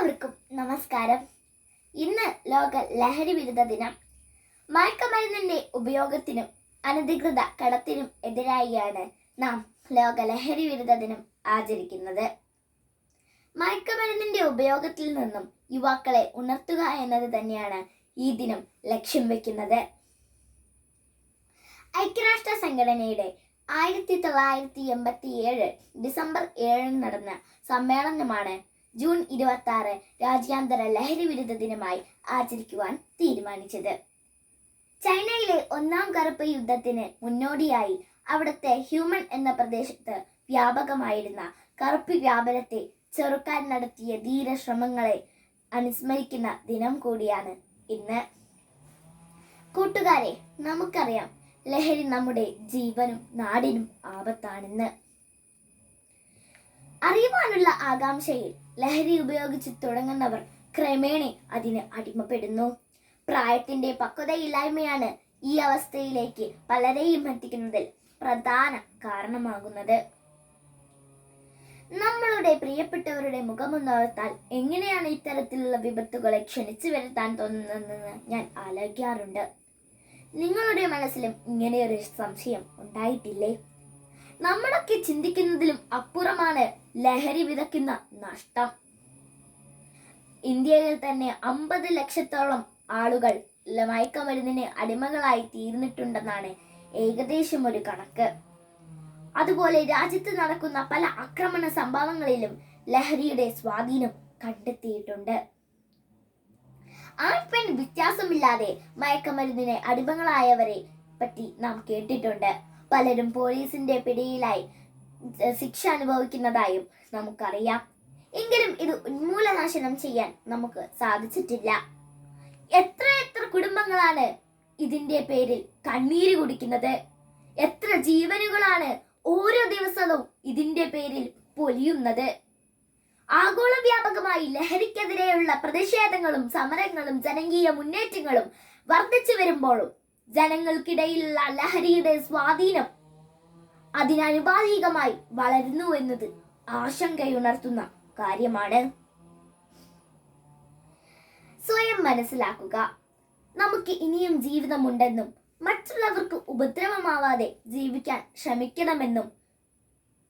എല്ലാവർക്കും നമസ്കാരം. ഇന്ന് ലോക ലഹരി വിരുദ്ധ ദിനം. മയക്കമരുന്നിന്റെ ഉപയോഗത്തിനും അനധികൃത കടത്തിനും എതിരായിയാണ് നാം ലോക ലഹരി വിരുദ്ധ ദിനം ആചരിക്കുന്നത്. മയക്കമരുന്നിന്റെ ഉപയോഗത്തിൽ നിന്നും യുവാക്കളെ ഉണർത്തുക എന്നത് തന്നെയാണ് ഈ ദിനം ലക്ഷ്യം വെക്കുന്നത്. ഐക്യരാഷ്ട്ര സംഘടനയുടെ ആയിരത്തി തൊള്ളായിരത്തി എൺപത്തി ഏഴ് ഡിസംബർ ഏഴിന് നടന്ന സമ്മേളനമാണ് ജൂൺ ഇരുപത്തി ആറ് രാജ്യാന്തര ലഹരി വിരുദ്ധ ദിനമായി ആചരിക്കുവാൻ തീരുമാനിച്ചത്. ചൈനയിലെ ഒന്നാം കറുപ്പ് യുദ്ധത്തിന് മുന്നോടിയായി അവിടുത്തെ ഹ്യൂമൻ എന്ന പ്രദേശത്ത് വ്യാപകമായിരുന്ന കറുപ്പ് വ്യാപനത്തെ ചെറുക്കാൻ നടത്തിയ ധീര ശ്രമങ്ങളെ അനുസ്മരിക്കുന്ന ദിനം കൂടിയാണ് ഇന്ന്. കൂട്ടുകാരെ നമുക്കറിയാം ലഹരി നമ്മുടെ ജീവനും നാടിനും ആപത്താണെന്ന്. അറിയുവാനുള്ള ആകാംക്ഷയിൽ ലഹരി ഉപയോഗിച്ച് തുടങ്ങുന്നവർ ക്രമേണ അതിന് അടിമപ്പെടുന്നു. പ്രായത്തിന്റെ പക്വതയില്ലായ്മയാണ് ഈ അവസ്ഥയിലേക്ക് പലരെയും എത്തിക്കുന്നതിൽ പ്രധാന കാരണമാകുന്നത്. നമ്മളുടെ പ്രിയപ്പെട്ടവരുടെ മുഖമൊന്നോർത്താൽ എങ്ങനെയാണ് ഇത്തരത്തിലുള്ള വിപത്തുകളെ ക്ഷണിച്ചു വരുത്താൻ തോന്നുന്നതെന്ന് ഞാൻ ആലോചിക്കാറുണ്ട്. നിങ്ങളുടെ മനസ്സിലും ഇങ്ങനെയൊരു സംശയം ഉണ്ടായിട്ടില്ലേ? നമ്മളൊക്കെ ചിന്തിക്കുന്നതിലും അപ്പുറമാണ് ലഹരി വിതയ്ക്കുന്ന നഷ്ടം. ഇന്ത്യയിൽ തന്നെ അമ്പത് ലക്ഷത്തോളം ആളുകൾ മയക്കമരുന്നിന് അടിമകളായി തീർന്നിട്ടുണ്ടെന്നാണ് ഏകദേശം ഒരു കണക്ക്. അതുപോലെ രാജ്യത്ത് നടക്കുന്ന പല ആക്രമണ സംഭവങ്ങളിലും ലഹരിയുടെ സ്വാധീനം കണ്ടെത്തിയിട്ടുണ്ട്. ആൺ പെൺ വ്യത്യാസമില്ലാതെ മയക്കമരുന്നിന് അടിമകളായവരെ പറ്റി നാം കേട്ടിട്ടുണ്ട്. പലരും പോലീസിന്റെ പിടിയിലായി ശിക്ഷ അനുഭവിക്കുന്നതായും നമുക്കറിയാം. എങ്കിലും ഇത് ഉന്മൂലനാശനം ചെയ്യാൻ നമുക്ക് സാധിച്ചിട്ടില്ല. എത്ര എത്ര കുടുംബങ്ങളാണ് ഇതിന്റെ പേരിൽ കണ്ണീര് കുടിക്കുന്നത്? എത്ര ജീവനുകളാണ് ഓരോ ദിവസവും ഇതിന്റെ പേരിൽ പൊലിയുന്നത്? ആഗോള വ്യാപകമായി ലഹരിക്കെതിരെയുള്ള പ്രതിഷേധങ്ങളും സമരങ്ങളും ജനകീയ മുന്നേറ്റങ്ങളും വർദ്ധിച്ചു വരുമ്പോഴും ജനങ്ങൾക്കിടയിലുള്ള ലഹരിയുടെ സ്വാധീനം അതിനനുപാതികമായി വളരുന്നു എന്നത് ആശങ്കയുണർത്തുന്ന കാര്യമാണ്. സ്വയം മനസ്സിലാക്കുക. നമുക്ക് ഇനിയും ജീവിതമുണ്ടെന്നും മറ്റുള്ളവർക്ക് ഉപദ്രവമാവാതെ ജീവിക്കാൻ ശ്രമിക്കണമെന്നും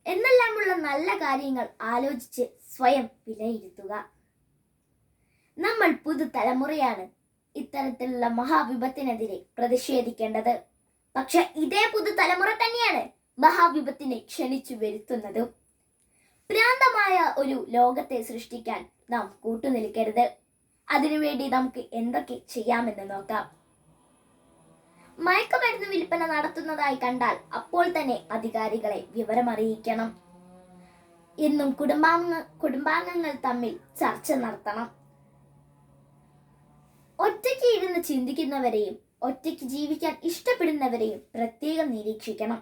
എന്നെല്ലാമുള്ള നല്ല കാര്യങ്ങൾ ആലോചിച്ച് സ്വയം വിലയിരുത്തുക. നമ്മൾ പുതുതലമുറയാണ് ഇത്തരത്തിലുള്ള മഹാവിപത്തിനെതിരെ പ്രതിഷേധിക്കേണ്ടത്. പക്ഷെ ഇതേ പുതുതലമുറ തന്നെയാണ് മഹാവിപത്തിനെ ക്ഷണിച്ചു വരുത്തുന്നതും. ഭ്രാന്തമായ ഒരു ലോകത്തെ സൃഷ്ടിക്കാൻ നാം കൂട്ടുനിൽക്കരുത്. അതിനുവേണ്ടി നമുക്ക് എന്തൊക്കെ ചെയ്യാമെന്ന് നോക്കാം. മയക്കുമരുന്ന് വിൽപ്പന നടത്തുന്നതായി കണ്ടാൽ അപ്പോൾ തന്നെ അധികാരികളെ വിവരമറിയിക്കണം. എന്നും കുടുംബാംഗ കുടുംബാംഗങ്ങൾ തമ്മിൽ ചർച്ച നടത്തണം. ഒറ്റയ്ക്ക് ഇരുന്ന് ചിന്തിക്കുന്നവരെയും ഒറ്റയ്ക്ക് ജീവിക്കാൻ ഇഷ്ടപ്പെടുന്നവരെയും പ്രത്യേകം നിരീക്ഷിക്കണം.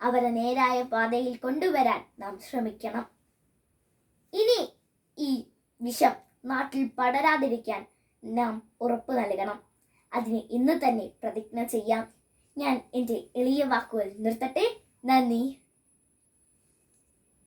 അവരെ നേരായ പാതയിൽ കൊണ്ടുവരാൻ നാം ശ്രമിക്കണം. വിഷം നാട്ടിൽ പടരാതിരിക്കാൻ നാം ഉറപ്പു നൽകണം. അതിന് ഇന്ന് തന്നെ പ്രതിജ്ഞ ചെയ്യാം. ഞാൻ എന്റെ എളിയ വാക്കുകൾ നിർത്തട്ടെ. നന്ദി.